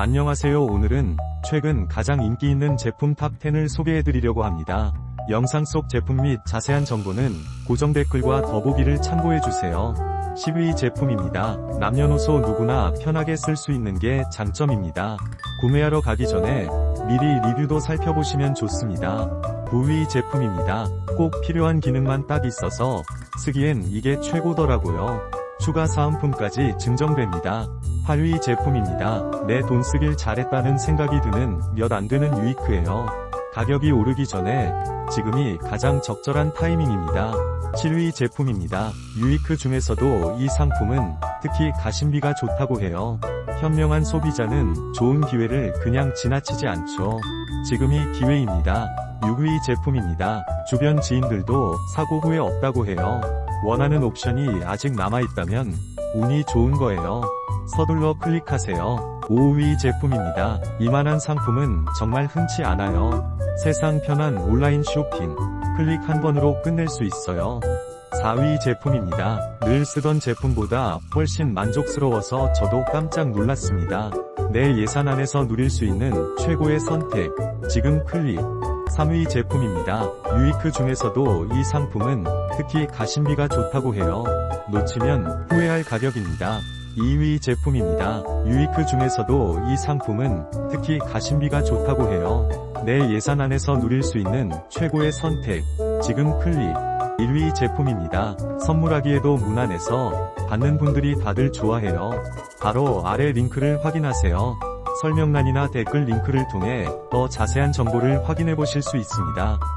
안녕하세요 오늘은 최근 가장 인기 있는 제품 탑10을 소개해드리려고 합니다. 영상 속 제품 및 자세한 정보는 고정 댓글과 더보기를 참고해주세요. 10위 제품입니다. 남녀노소 누구나 편하게 쓸 수 있는 게 장점입니다. 구매하러 가기 전에 미리 리뷰도 살펴보시면 좋습니다. 9위 제품입니다. 꼭 필요한 기능만 딱 있어서 쓰기엔 이게 최고더라고요. 추가 사은품까지 증정됩니다. 8위 제품입니다. 내 돈 쓰길 잘했다는 생각이 드는 몇 안 되는 유이크예요. 가격이 오르기 전에 지금이 가장 적절한 타이밍입니다. 7위 제품입니다. 유이크 중에서도 이 상품은 특히 가심비가 좋다고 해요. 현명한 소비자는 좋은 기회를 그냥 지나치지 않죠. 지금이 기회입니다. 6위 제품입니다. 주변 지인들도 사고 후에 없다고 해요. 원하는 옵션이 아직 남아있다면 운이 좋은 거예요. 서둘러 클릭하세요. 5위 제품입니다. 이만한 상품은 정말 흔치 않아요. 세상 편한 온라인 쇼핑. 클릭 한 번으로 끝낼 수 있어요. 4위 제품입니다. 늘 쓰던 제품보다 훨씬 만족스러워서 저도 깜짝 놀랐습니다. 내 예산 안에서 누릴 수 있는 최고의 선택. 지금 클릭. 3위 제품입니다. 유이크 중에서도 이 상품은 특히 가심비가 좋다고 해요. 놓치면 후회할 가격입니다. 2위 제품입니다. 유이크 중에서도 이 상품은 특히 가심비가 좋다고 해요. 내 예산 안에서 누릴 수 있는 최고의 선택. 지금 클릭. 1위 제품입니다. 선물하기에도 무난해서 받는 분들이 다들 좋아해요. 바로 아래 링크를 확인하세요. 설명란이나 댓글 링크를 통해 더 자세한 정보를 확인해 보실 수 있습니다.